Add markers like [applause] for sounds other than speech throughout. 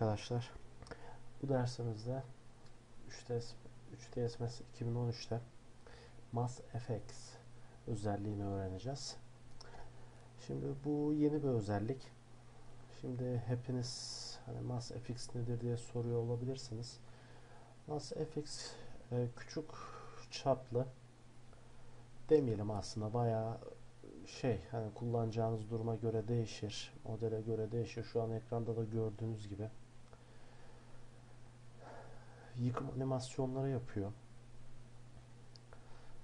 arkadaşlar. Bu dersimizde 3ds 3ds 2013'te Mass FX özelliğini öğreneceğiz. Şimdi bu yeni bir özellik. Şimdi hepiniz hani Mass FX nedir diye soruyor olabilirsiniz. Mass FX e, küçük çaplı demeyelim aslında bayağı şey hani kullanacağınız duruma göre değişir. Modele göre değişir. Şu an ekranda da gördüğünüz gibi yıkım animasyonları yapıyor.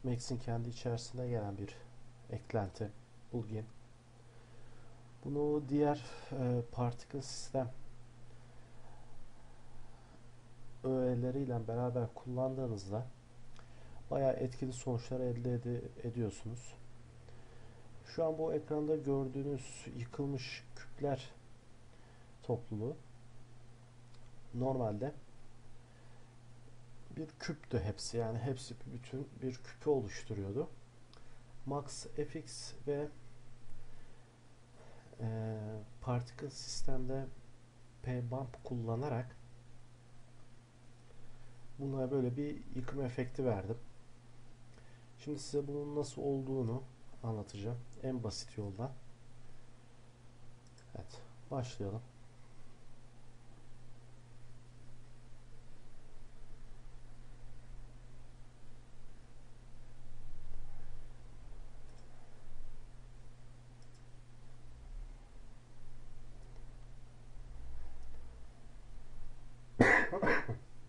Max'in kendi içerisinde gelen bir eklenti, plugin. Bunu diğer e, particle sistem öğeleriyle beraber kullandığınızda bayağı etkili sonuçlar elde ed ediyorsunuz. Şu an bu ekranda gördüğünüz yıkılmış küpler topluluğu normalde bir küptü hepsi yani hepsi bütün bir küpü oluşturuyordu. Max FX ve e, particle sistemde P-bump kullanarak buna böyle bir yıkım efekti verdim. Şimdi size bunun nasıl olduğunu anlatacağım. En basit yoldan. Evet. Başlayalım.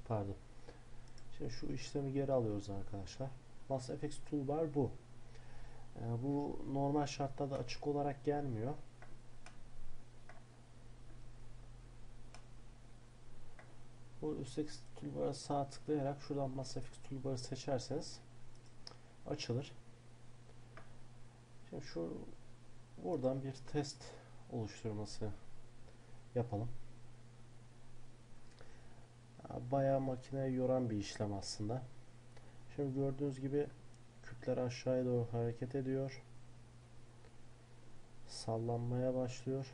Pardon. Şimdi şu işlemi geri alıyoruz arkadaşlar. Mass FX Toolbar bu. Yani bu normal şartlarda açık olarak gelmiyor. Bu üstteki toolbar'a sağ tıklayarak şuradan Massafix toolbar'ı seçerseniz açılır. Şimdi şu buradan bir test oluşturması yapalım. Bayağı makineye yoran bir işlem aslında. Şimdi gördüğünüz gibi kütler aşağıya doğru hareket ediyor. Sallanmaya başlıyor.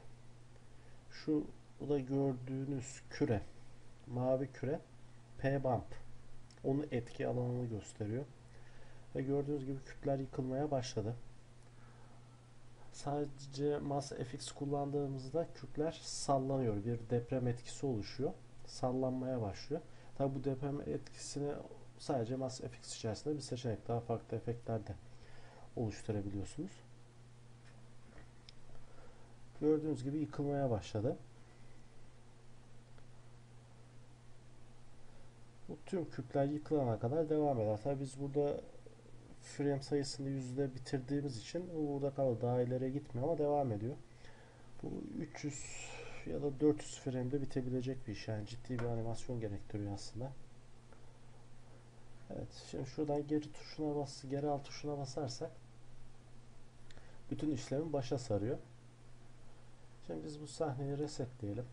Şu bu da gördüğünüz küre mavi küre P bump onun etki alanını gösteriyor. Ve gördüğünüz gibi kütler yıkılmaya başladı. Sadece Mass FX kullandığımızda küpler sallanıyor. Bir deprem etkisi oluşuyor. Sallanmaya başlıyor. Tabi bu deprem etkisini sadece Mass FX içerisinde bir seçenek. Daha farklı efektler de oluşturabiliyorsunuz. Gördüğünüz gibi yıkılmaya başladı. Bu tüm küpler yıkılana kadar devam eder. Tabi biz burada frame sayısını yüzde bitirdiğimiz için bu burada kalır. Daha ileriye gitmiyor ama devam ediyor. Bu 300 ya da 400 frame'de bitebilecek bir iş. Yani ciddi bir animasyon gerektiriyor aslında. Evet. Şimdi şuradan geri tuşuna bas, geri alt tuşuna basarsak bütün işlemi başa sarıyor. Şimdi biz bu sahneyi resetleyelim.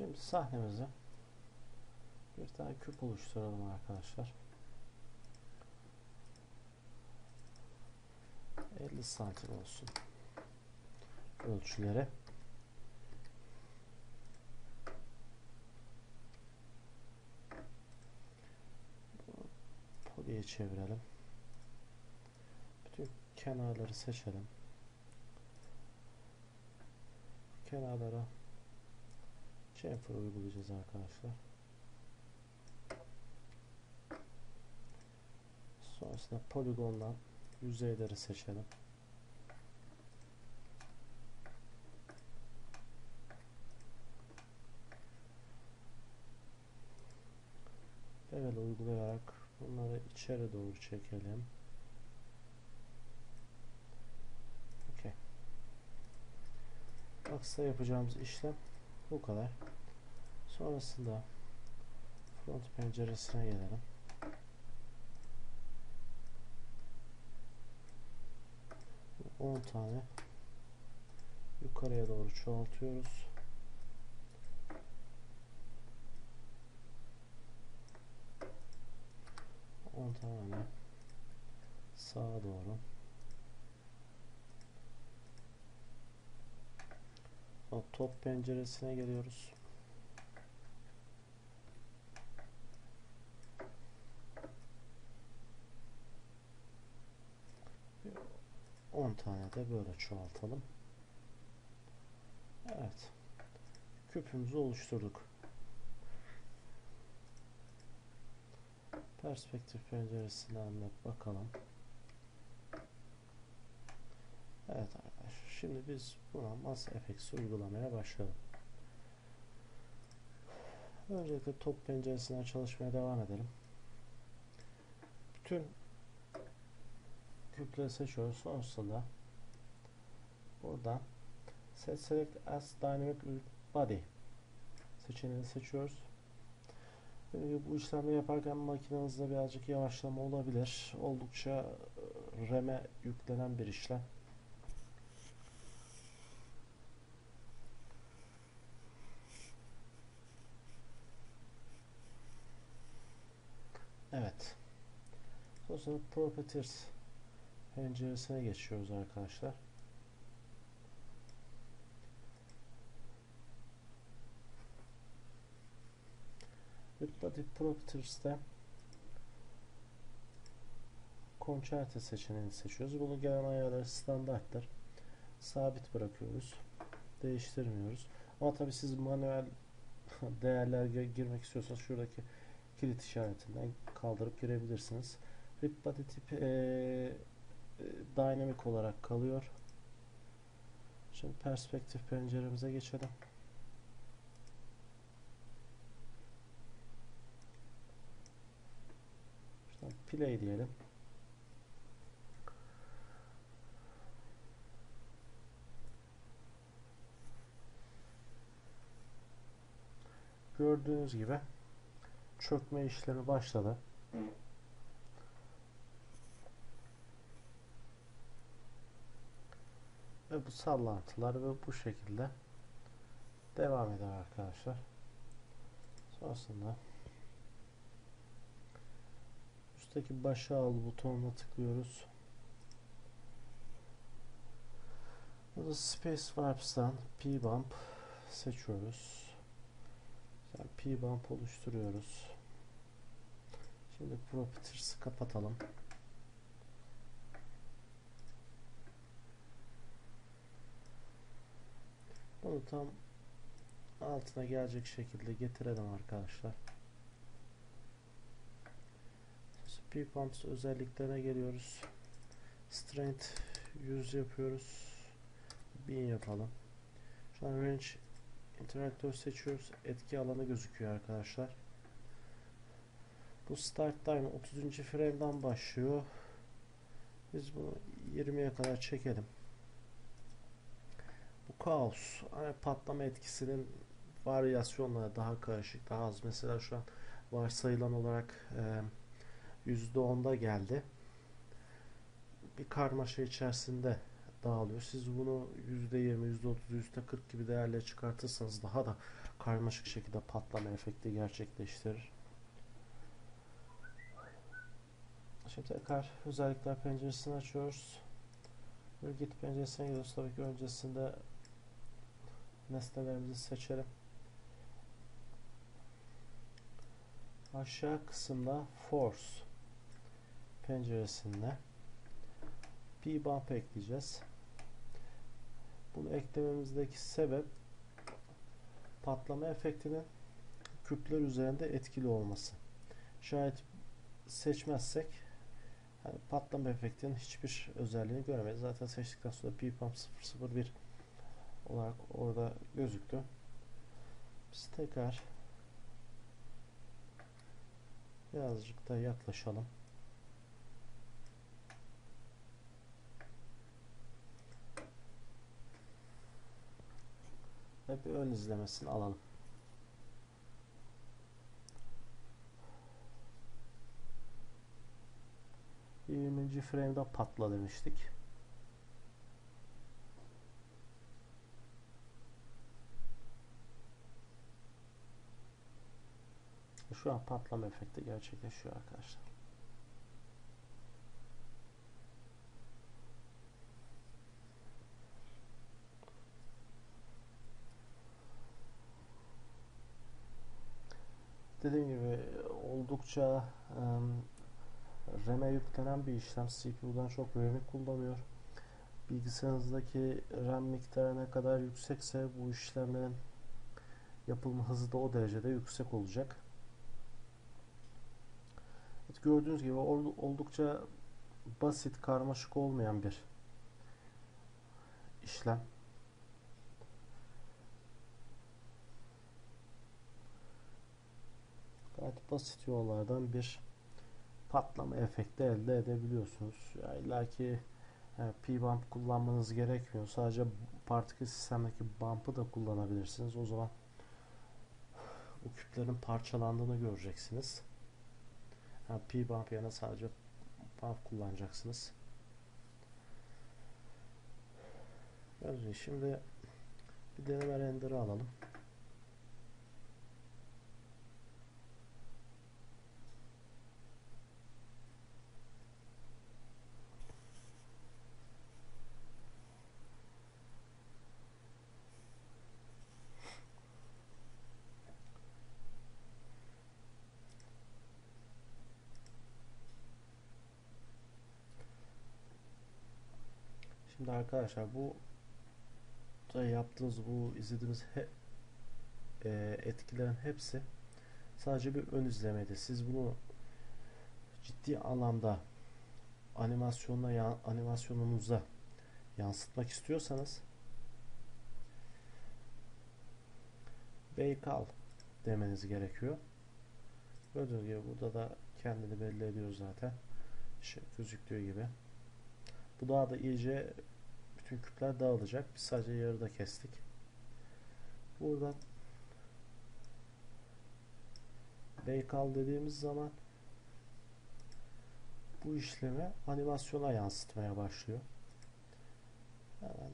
Şimdi sahnemize bir tane küp oluşturalım arkadaşlar. 50 santim olsun ölçüleri. Poliye çevirelim. Bütün kenarları seçelim. Kenarlara chamfer uygulayacağız arkadaşlar. Sonrasında poligondan yüzeyleri seçelim. Level uygulayarak bunları içeri doğru çekelim. Okey. Aksa yapacağımız işlem bu kadar. Sonrasında front penceresine gelelim. Bu 10 tane yukarıya doğru çoğaltıyoruz. On tane sağa doğru. Top penceresine geliyoruz. Bir 10 tane de böyle çoğaltalım. Evet. Küpümüzü oluşturduk. Perspektif penceresinden de bakalım. Evet. Şimdi biz buna Mass FX uygulamaya başlayalım. Öncelikle top penceresinden çalışmaya devam edelim. Bütün küpleri seçiyoruz. Sonrasında buradan Set Select as Dynamic Body seçeneğini seçiyoruz. Bu işlemi yaparken makinenizde birazcık yavaşlama olabilir. Oldukça RAM'e yüklenen bir işlem. Evet. Sonra Properties penceresine geçiyoruz arkadaşlar. Body Properties'te Concerto seçeneğini seçiyoruz. Bunu gelen ayarları standarttır. Sabit bırakıyoruz. Değiştirmiyoruz. Ama tabi siz manuel [laughs] değerler girmek istiyorsanız şuradaki kilit işaretinden kaldırıp girebilirsiniz. Rip body tipi e, e, dynamic olarak kalıyor. Şimdi perspektif penceremize geçelim. Şuradan play diyelim. Gördüğünüz gibi çökme işlemi başladı. Ve bu sallantılar ve bu şekilde devam eder arkadaşlar. Sonrasında üstteki başa al butonuna tıklıyoruz. Burada Space Warps'tan P-Bump seçiyoruz. Yani P-Bump oluşturuyoruz. Şimdi Properties'i kapatalım. Bunu tam altına gelecek şekilde getirelim arkadaşlar. Speed Pumps özelliklerine geliyoruz. Strength 100 yapıyoruz. 1000 yapalım. Şu an Range Interaktör seçiyoruz. Etki alanı gözüküyor arkadaşlar. Bu start time 30. frame'den başlıyor. Biz bunu 20'ye kadar çekelim. Bu kaos hani patlama etkisinin varyasyonları daha karışık, daha az. Mesela şu an varsayılan olarak e, %10'da geldi. Bir karmaşa içerisinde dağılıyor. Siz bunu %20, %30, %40 gibi değerlere çıkartırsanız daha da karmaşık şekilde patlama efekti gerçekleştirir. Şimdi tekrar özellikler penceresini açıyoruz. Git penceresine gidiyoruz. Tabii ki öncesinde nesnelerimizi seçelim. Aşağı kısımda Force penceresinde P-Bump ekleyeceğiz. Bunu eklememizdeki sebep patlama efektinin küpler üzerinde etkili olması. Şayet seçmezsek yani patlama efektinin hiçbir özelliğini göremeyiz. Zaten seçtikten sonra P-Pump 001 olarak orada gözüktü. Biz tekrar birazcık da yaklaşalım. Bir ön izlemesini alalım. 20. frame'da patla demiştik. Şu an patlama efekti gerçekleşiyor arkadaşlar. Dediğim gibi oldukça um, RAM'e yüklenen bir işlem. CPU'dan çok RAM'i kullanıyor. Bilgisayarınızdaki RAM miktarı ne kadar yüksekse bu işlemlerin yapılma hızı da o derecede yüksek olacak. Evet, gördüğünüz gibi oldukça basit, karmaşık olmayan bir işlem. Basit yollardan bir patlama efekti elde edebiliyorsunuz. Ya illa ki yani P-Bump kullanmanız gerekmiyor. Sadece partikül sistemdeki bump'ı da kullanabilirsiniz. O zaman bu küplerin parçalandığını göreceksiniz. Yani P-Bump yerine sadece bump kullanacaksınız. Şimdi bir deneme render'ı alalım. Şimdi arkadaşlar bu da yaptığınız bu izlediğiniz he, e, etkilerin hepsi sadece bir ön izlemeydi. Siz bunu ciddi anlamda animasyonla ya, animasyonunuza yansıtmak istiyorsanız Baykal demeniz gerekiyor. Gördüğünüz gibi burada da kendini belli ediyor zaten. Şey, gözüktüğü gibi. Bu daha da iyice bütün küpler dağılacak. Biz sadece yarıda kestik. Buradan Baykal dediğimiz zaman bu işlemi animasyona yansıtmaya başlıyor. Hemen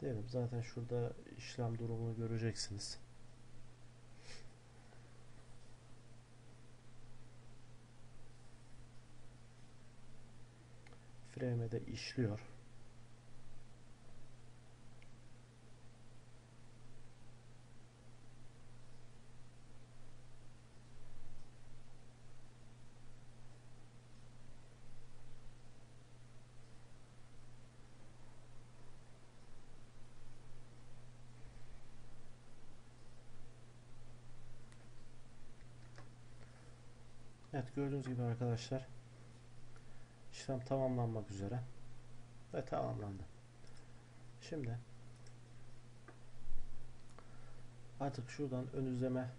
diyelim zaten şurada işlem durumunu göreceksiniz. Frame'e işliyor. Evet gördüğünüz gibi arkadaşlar işlem tamamlanmak üzere ve tamamlandı. Şimdi artık şuradan ön izleme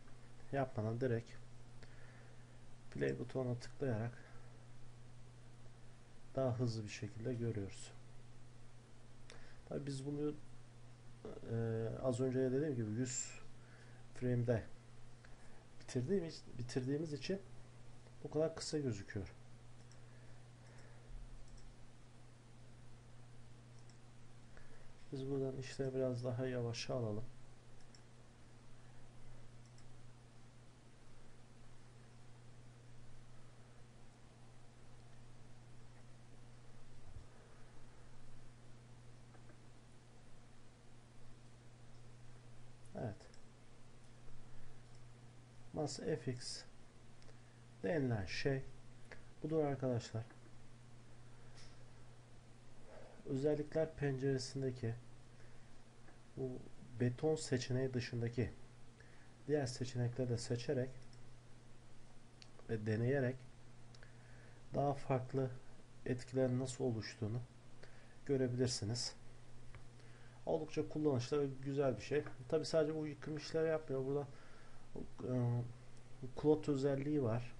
yapmadan direkt play butonuna tıklayarak daha hızlı bir şekilde görüyoruz. Tabi biz bunu e, az önce dediğim gibi 100 frame'de bitirdiğimiz bitirdiğimiz için bu kadar kısa gözüküyor. Biz buradan işte biraz daha yavaşa alalım. Evet. Mas fx denilen şey budur arkadaşlar. Özellikler penceresindeki bu beton seçeneği dışındaki diğer seçenekleri de seçerek ve deneyerek daha farklı etkilerin nasıl oluştuğunu görebilirsiniz. Oldukça kullanışlı ve güzel bir şey. Tabi sadece bu yıkım işleri yapmıyor. Burada e, özelliği var.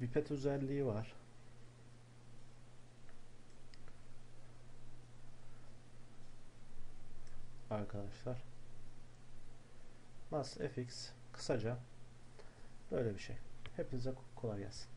Vipet özelliği var. Arkadaşlar. Mas FX kısaca böyle bir şey. Hepinize kolay gelsin.